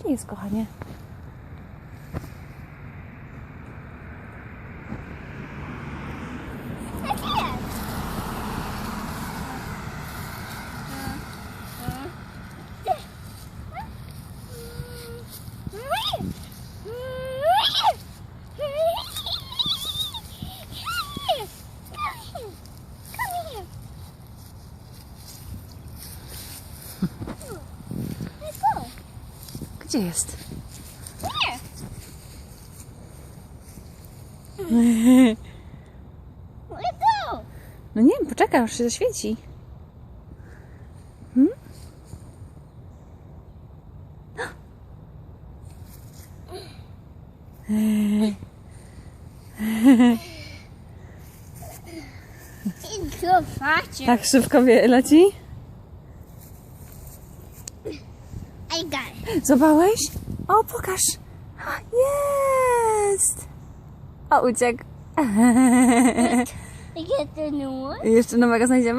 Gdzie jest, kochanie? Gdzie jest? No nie wiem, poczekaj, aż się zaświeci. Hmm? Tak szybko leci? I got. Zobałeś? O, pokaż. Jest! O, uciekł. Jeszcze nowego znajdziemy?